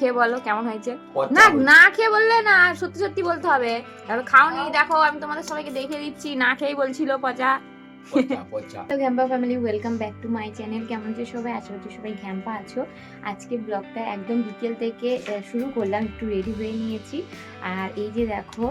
খেয়ে বলো কেমন হয়েছে? না না খেয়ে বললে না সত্যি সত্যি বলতে হবে। তাহলে খাওনি দেখো আমি তোমাদের সবাইকে দেখে দিচ্ছি না খেয়েই বলছিল পচা। তো ঘ্যাম্পা family welcome back to my channel কেমন আছো সবাই? আশা করছি সবাই ঘ্যাম্পা আছো। আজকে ব্লগটা একদম বিকেল থেকে শুরু করলাম একটু রেডি হয়ে নিয়েছি। আর এই যে দেখো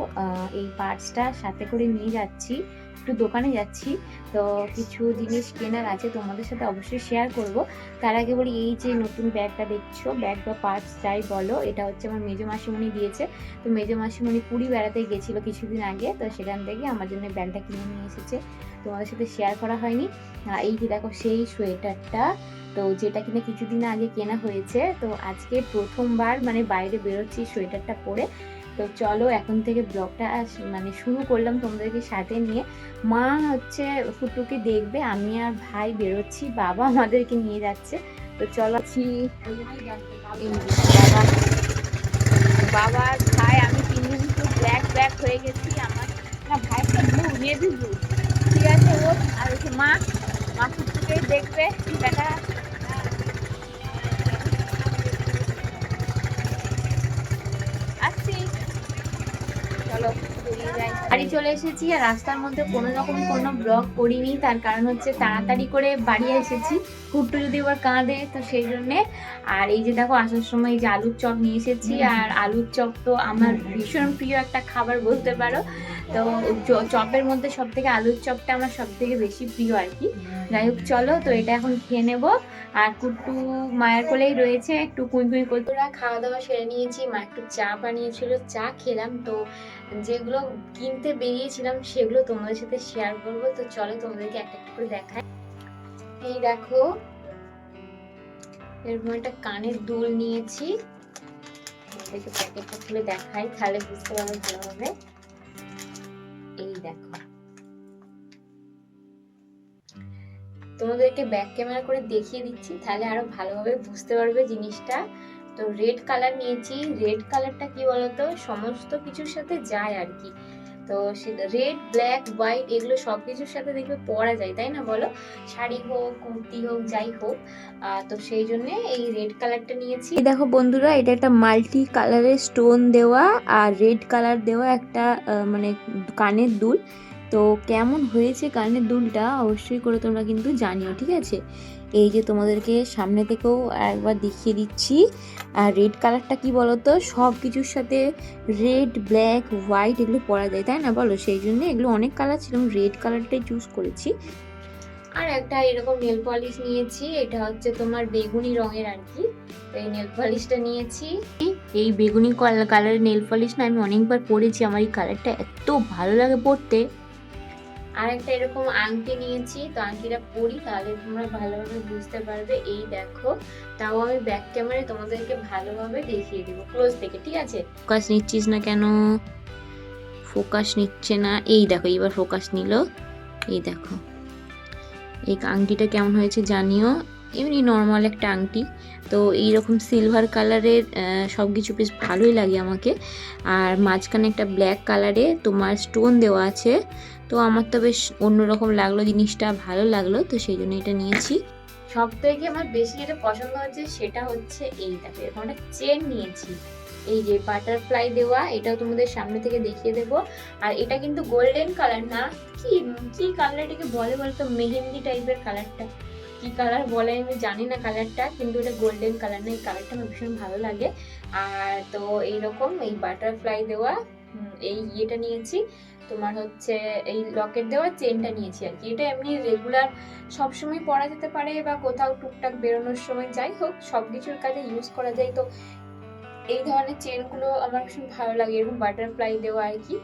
এই পার্টসটা সাথে করে নিয়ে যাচ্ছি। একটু দোকানে যাচ্ছি। তো কিছু জিনিস কেনার আছে তোমাদের সাথে অবশ্যই শেয়ার করব। তার আগে বলি, এই যে নতুন ব্যাগটা দেখছ, ব্যাগ বা পার্টস যাই বলো, এটা হচ্ছে আমার মেজো মাসিমণি দিয়েছে। তো মেজো মাসিমণি পুরী বেড়াতে গেছিল কিছুদিন আগে, তো সেখান থেকে আমার জন্য ব্যাগটা কিনে নিয়ে এসেছে। তোমাদের সাথে শেয়ার করা হয়নি। এই যে দেখো, সেই সোয়েটারটা, তো যেটা কিনা কিছুদিন আগে কেনা হয়েছে। তো আজকে প্রথমবার মানে বাইরে বেরোচ্ছি সোয়েটারটা পরে। তো চলো এখন থেকে ব্লগটা মানে শুরু করলাম তোমাদেরকে সাথে নিয়ে। মা হচ্ছে ফুটুকে দেখবে, আমি আর ভাই বেরোচ্ছি, বাবা আমাদেরকে নিয়ে যাচ্ছে। তো চলো বাবা। ভাই, আমি তিনজন তো ব্ল্যাক ব্ল্যাক হয়ে গেছি। আমার ব্লু ঠিক আছে, ও আর মা। মা ফুটুকে দেখবে। দেখা আসছি চলো বেরিয়ে যাই। বাড়ি চলে এসেছি আর রাস্তার মধ্যে কোনো রকম কোনো ব্লক করিনি। তার কারণ হচ্ছে তাড়াতাড়ি করে বাড়ি এসেছি। কুট্টু যদি এবার কাঁদে, তো সেই জন্যে। আর এই যে দেখো, আসার সময় এই যে আলুর চপ নিয়ে এসেছি। আর আলুর চপ তো আমার ভীষণ প্রিয় একটা খাবার বলতে পারো। তো চপের মধ্যে সব থেকে আলুর চপটা আমার সব থেকে বেশি প্রিয় আর কি। যাই হোক, চলো, তো এটা এখন খেয়ে নেব। আর কুট্টু মায়ের কোলেই রয়েছে, একটু কুই কুই খাওয়া দাওয়া সেরে নিয়েছি, মা একটু চা বানিয়েছিল, চা খেলাম। তো যেগুলো কিনতে বেরিয়েছিলাম, সেগুলো তোমাদের সাথে শেয়ার করব। তো চলো, তোমাদেরকে একটা একটা করে দেখাই। এই দেখো, এরকম একটা কানের দুল নিয়েছি। প্যাকেটটা খুলে দেখাই, তাহলে বুঝতে পারবে ভালোভাবে এই দেখো। তোমাদেরকে ব্যাক ক্যামেরা করে দেখিয়ে দিচ্ছি, তাহলে আরও ভালোভাবে বুঝতে পারবে জিনিসটা। তো রেড কালার নিয়েছি। রেড কালারটা কি বলতো? সমস্ত কিছুর সাথে যায় আর কি। তো রেড ব্ল্যাক হোয়াইট এগুলো সব কিছুর সাথে দেখবে পরা যায়, তাই না বলো? শাড়ি হোক, কুর্তি হোক, যাই হোক। তো সেই জন্য এই রেড কালারটা নিয়েছি। দেখো বন্ধুরা, এটা একটা মাল্টি কালারের স্টোন দেওয়া আর রেড কালার দেওয়া একটা মানে কানের দুল। তো কেমন হয়েছে কানের দুলটা অবশ্যই করে তোমরা কিন্তু জানিও, ঠিক আছে? এই যে তোমাদেরকে সামনে থেকেও একবার দেখিয়ে দিচ্ছি। আর রেড কালারটা কি বলতো? সব কিছুর সাথে রেড ব্ল্যাক হোয়াইট এগুলো পরা যায়, তাই না বলো? সেই জন্য এগুলো অনেক কালার ছিল রেড কালারটাই চুজ করেছি। আর একটা এরকম নেল পলিশ নিয়েছি, এটা হচ্ছে তোমার বেগুনি রঙের আর কি এই নেল পলিশটা নিয়েছি। এই বেগুনি কালারের নেল পলিশ না আমি অনেকবার পরেছি, আমার এই কালারটা এত ভালো লাগে পরতে। আর একটা এরকম আংটি নিয়েছি, তো আংটিটা পরি, তাহলে তোমরা ভালোভাবে বুঝতে পারবে। এই দেখো, তাও আমি ব্যাক ক্যামেরায় তোমাদেরকে ভালোভাবে দেখিয়ে দেবো ক্লোজ থেকে, ঠিক আছে? ফোকাস নিচ্ছিস না কেন? ফোকাস নিচ্ছে না। এই দেখো এবার ফোকাস নিল। এই দেখো। এই আংটিটা কেমন হয়েছে জানিও? এমনি নর্মাল একটা আংটি। তো এইরকম সিলভার কালারের সব কিছু বেশ ভালোই লাগে আমাকে। আর মাঝখানে একটা ব্ল্যাক কালারে তোমার স্টোন দেওয়া আছে। তো আমার তো বেশ অন্যরকম লাগল, জিনিসটা ভালো লাগল, তো সেই জন্য এটা নিয়েছি। সব থেকে আমার বেশি যেটা পছন্দ হচ্ছে সেটা হচ্ছে এই দেখো, এরকম একটা চেন নিয়েছি। এই যে বাটারফ্লাই দেওয়া, এটাও তোমাদের সামনে থেকে দেখিয়ে দেবো। আর এটা কিন্তু গোল্ডেন কালার না, কি কি কালার এটাকে বলে বলতো? মেহেন্দি টাইপের কালারটা কি কালার বলে আমি জানি না কালারটা কিন্তু এটা গোল্ডেন কালার না, এই কালারটা আমার ভীষণ ভালো লাগে। আর তো এইরকম এই বাটারফ্লাই দেওয়া এই ইয়েটা নিয়েছি। তোমার হচ্ছে এই লকেট দেওয়ার চেনটা নিয়েছি আর কি। এটা এমনি রেগুলার সবসময় পরা যেতে পারে বা কোথাও টুকটাক বেরোনোর সময় যাই হোক সব কিছুর কাজে ইউজ করা যায়। তো এই ধরনের চেনগুলো আমার ভীষণ ভালো লাগে, এরকম বাটারফ্লাই দেওয়া আর কি।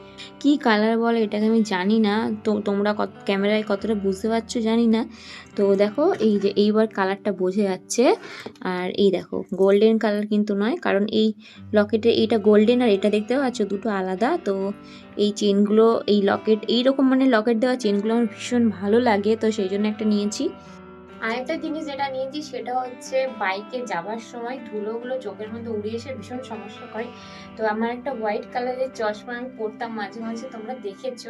কি কালার বলে এটাকে আমি জানি না, তো তোমরা কত ক্যামেরায় কতটা বুঝতে পারছ জানি না। তো দেখো, এই যে এইবার কালারটা বোঝা যাচ্ছে, আর এই দেখো গোল্ডেন কালার কিন্তু নয়, কারণ এই লকেটে এইটা গোল্ডেন আর এটা দেখতে পাচ্ছ দুটো আলাদা, তো এই চেনগুলো, এই লকেট এইরকম মানে লকেট দেওয়া চেনগুলো আমার ভীষণ ভালো লাগে, তো সেই জন্য একটা নিয়েছি। আরেকটা জিনিস যেটা নিয়েছি সেটা হচ্ছে বাইকে যাওয়ার সময় ধুলোগুলো চোখের মধ্যে উড়ে এসে ভীষণ সমস্যা করে। তো আমার একটা হোয়াইট কালারের চশমা আমি পরতাম মাঝে মাঝে, তোমরা দেখেছ,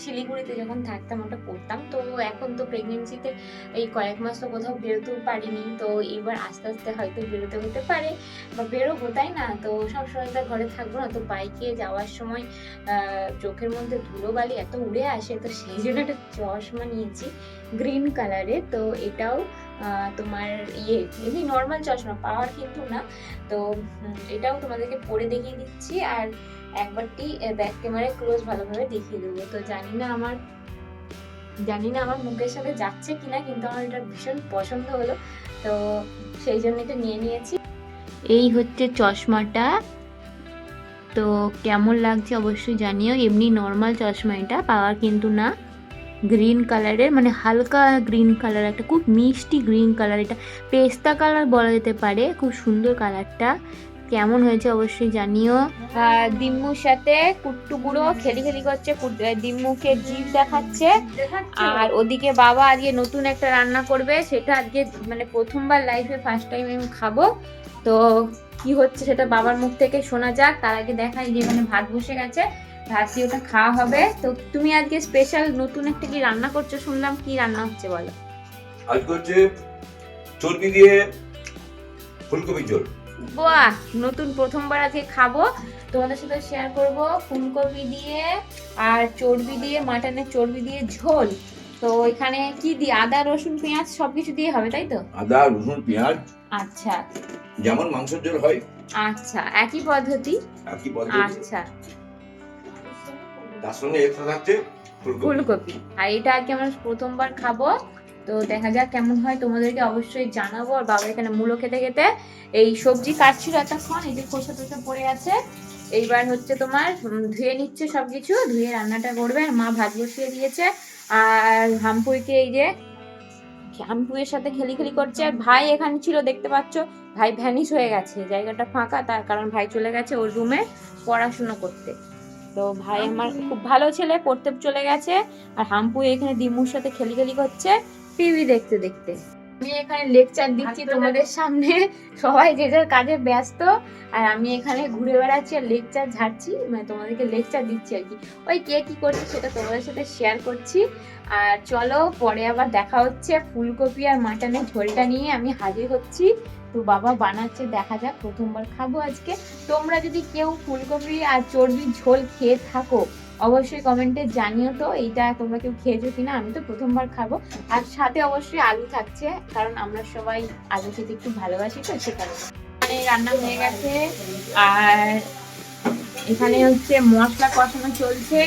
শিলিগুড়িতে যখন থাকতাম ওটা পরতাম। তো এখন তো প্রেগনেন্সিতে এই কয়েক মাস তো কোথাও বেরোতেও পারিনি, তো এবার আস্তে আস্তে হয়তো বেরোতে হতে পারে বা বেরোবো, তাই না? তো সবসময় তো ঘরে থাকব না, তো বাইকে যাওয়ার সময় চোখের মধ্যে ধুলোবালি এত উড়ে আসে, তো সেই জন্য একটা চশমা নিয়েছি গ্রিন কালারে তো এটাও তোমার ইয়ে এমনি নর্মাল চশমা, পাওয়ার কিন্তু না। তো এটাও তোমাদেরকে পরে দেখিয়ে দিচ্ছি আর একবারটি ব্যাক ক্যামেরায় ক্লোজ ভালোভাবে দেখিয়ে দেবো। তো জানি না আমার, জানি না আমার মুখের সাথে যাচ্ছে কিনা, কিন্তু আমার এটা ভীষণ পছন্দ হলো। তো সেই জন্য এটা নিয়ে নিয়েছি। এই হচ্ছে চশমাটা। তো কেমন লাগছে অবশ্যই জানিও। এমনি নর্মাল চশমা এটা, পাওয়ার কিন্তু না। গ্রিন কালারের মানে হালকা গ্রিন কালার একটা খুব মিষ্টি গ্রিন কালার এটা পেস্তা কালার বলা যেতে পারে খুব সুন্দর কালারটা কেমন হয়েছে অবশ্যই জানিও। আর দিম্মুর সাথে কুট্টু বুড়ো খেলি খেলি করছে দিম্মুকে জিভ দেখাচ্ছে। আর ওদিকে বাবা আজকে নতুন একটা রান্না করবে সেটা আজকে মানে প্রথমবার লাইফে ফার্স্ট টাইম আমি খাব। তো কি হচ্ছে সেটা বাবার মুখ থেকে শোনা যাক তার আগে দেখাই যে মানে ভাত বসে গেছে। ভাত দিয়ে ওটা খাওয়া হবে। তো তুমি আজকে স্পেশাল নতুন একটা কি রান্না করছ? শুনলাম কি রান্না হচ্ছে বলো। আজকে হচ্ছে চর্বি দিয়ে ফুলকপি ঝোল। বাহ! নতুন প্রথমবার আজকে খাব। তোমাদের সাথে শেয়ার করব ফুলকপি দিয়ে আর চর্বি দিয়ে মাটনের চর্বি দিয়ে ঝোল। তো এখানে কি দিয়ে? আদা রসুন পেঁয়াজ সবকিছু দিয়ে হবে তাই তো? আদা রসুন পেঁয়াজ। আচ্ছা। যেমন মাংসের ঝোল হয়। আচ্ছা একই পদ্ধতি? একই পদ্ধতি। আচ্ছা। তার সঙ্গে এক্সট্রা থাকছে ফুলকপি। আর এটা আজকে আমরা প্রথমবার খাব। তো দেখা যাক কেমন হয়। তোমাদেরকে অবশ্যই জানাব। আর বাবা এখানে মূলো খেতে খেতে এই সবজি কাটছিল এতক্ষণ এই যে খোসা টোসা পড়ে আছে। এইবার হচ্ছে তোমার ধুয়ে নিচ্ছে সবকিছু। ধুয়ে রান্নাটা করবে। মা ভাত বসিয়ে দিয়েছে। আর হামপুইকে এই যে, হামপুইয়ের সাথে খেলি খেলি করছে। আর ভাই এখানে ছিল, দেখতে পাচ্ছ? ভাই ভ্যানিশ হয়ে গেছে। জায়গাটা ফাঁকা, তার কারণ ভাই চলে গেছে ওর রুমে পড়াশোনা করতে। তো ভাই আমার খুব ভালো ছেলে পড়তে চলে গেছে। আর হাম্পু এখানে দিম্মুর সাথে খেলি খেলি করছে টিভি দেখতে দেখতে। আমি এখানে লেকচার দিচ্ছি তোমাদের সামনে। সবাই যে যার কাজে ব্যস্ত। আর আমি এখানে ঘুরে বেড়াচ্ছি আর লেকচার ঝাড়ছি মানে তোমাদেরকে লেকচার দিচ্ছি আর কি। ওই কে কি করছে সেটা তোমাদের সাথে শেয়ার করছি। আর চলো পরে আবার দেখা হচ্ছে ফুলকপি আর মাটনের ঝোলটা নিয়ে আমি হাজির হচ্ছি। তো বাবা বানাচ্ছে, দেখা যাক প্রথমবার খাব আজকে। তোমরা যদি কেউ ফুলকপি আর চর্বির ঝোল খেয়ে থাকো, অবশ্যই কমেন্টে জানিও তো, এইটা তোমরা কেউ খেয়েছো কিনা, আমি তো প্রথমবার খাব। আর সাথে অবশ্যই আলু থাকছে, কারণ আমরা সবাই আলু খেতে একটু ভালোবাসি তো, সে কারণে। এখানে রান্না হয়ে গেছে, আর এখানে হচ্ছে মশলা কষানো চলছে।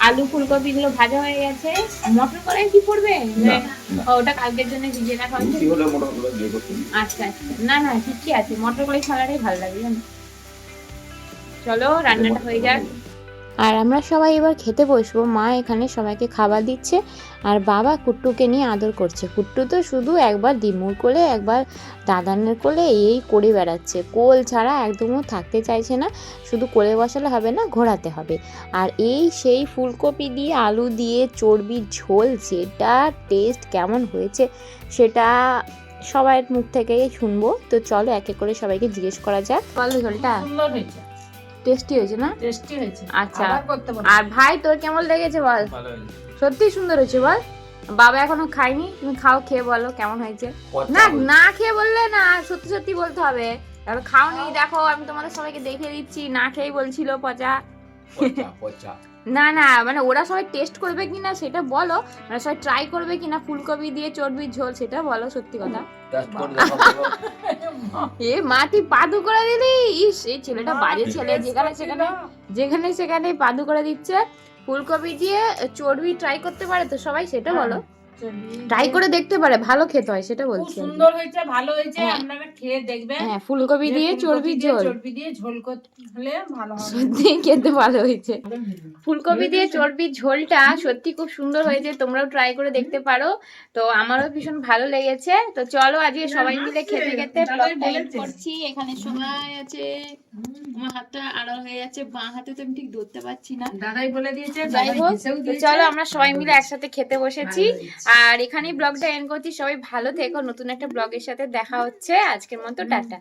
আলু ফুলকপি গুলো ভাজা হয়ে গেছে। মটর কলাই কি পড়বে? না, না। ও, ওটা কালকের জন্য ভিজিয়ে রাখা আচ্ছা আচ্ছা। না না ঠিকই আছে। মটর কলাই ছাড়াটাই ভালো লাগে চলো রান্নাটা হয়ে যাক। আর আমরা সবাই এবার খেতে বসবো। মা এখানে সবাইকে খাবার দিচ্ছে আর বাবা কুট্টুকে নিয়ে আদর করছে। কুট্টু তো শুধু একবার ডিমুর কোলে একবার দাদানের কোলে এই করে বেড়াচ্ছে। কোল ছাড়া একদমও থাকতে চাইছে না শুধু কোলে বসালে হবে না ঘোরাতে হবে। আর এই সেই ফুলকপি দিয়ে আলু দিয়ে চর্বির ঝোল যেটা টেস্ট কেমন হয়েছে সেটা সবার মুখ থেকেই শুনব। তো চলো এক এক করে সবাইকে জিজ্ঞেস করা যাক। বলো ঝোলটা? সুন্দর হয়েছে। টেস্টি হয়েছে না? টেস্টি হয়েছে। আচ্ছা। আর ভাই তোর কেমন লেগেছে বল? সত্যি সুন্দর হয়েছে বল। বাবা এখনও খাইনি তুমি খাও খেয়ে বলো কেমন হয়েছে। না না খেয়ে বললে না সত্যি সত্যি বলতে হবে। তারপর খাওনি দেখো আমি তোমাদের সবাইকে দেখে দিচ্ছি না খেয়েই বলছিল পচা। না না মানে ওরা সবাই টেস্ট করবে কিনা সেটা বলো মানে সবাই ট্রাই করবে কিনা ফুলকপি দিয়ে চর্বির ঝোল সেটা বলো সত্যি কথা। এ মাটি তুই পাদু করে দিলি? ইস এই ছেলেটা বাজে ছেলে যেখানে সেখানে যেখানে সেখানে পাদু করে দিচ্ছে ফুলকপি দিয়ে চর্বি ট্রাই করতে পারে তো সবাই সেটা বলো। ট্রাই করে দেখতে পারে ভালো খেতে হয় সেটা বলছি সুন্দর হয়েছে ভালো হয়েছে হ্যাঁ। আপনারা খেয়ে দেখবেন। হ্যাঁ ফুলকপি দিয়ে চর্বি ঝোল। চর্বি দিয়ে ঝোল করতে হলে ভালো হবে। সত্যি খেতে ভালো হয়েছে। ফুলকপি দিয়ে চর্বির ঝোলটা সত্যি খুব সুন্দর হয়েছে তোমরাও ট্রাই করে দেখতে পারো। তো আমারও ভীষণ ভালো লেগেছে। তো চলো আজকে সবাই মিলে খেতে খেতে করছি এখানে সবাই আছে। আমার হাতটা আড়াল হয়ে যাচ্ছে বাঁ হাতে তো আমি ঠিক ধরতে পারছি না। দাদাই বলে দিয়েছে যাই হোক তো চলো আমরা সবাই মিলে একসাথে খেতে বসেছি। আর এখানেই ব্লগটা এন্ড করছি। সবাই ভালো থেকো। নতুন একটা ব্লগের সাথে দেখা হচ্ছে। আজকের মতো টাটা।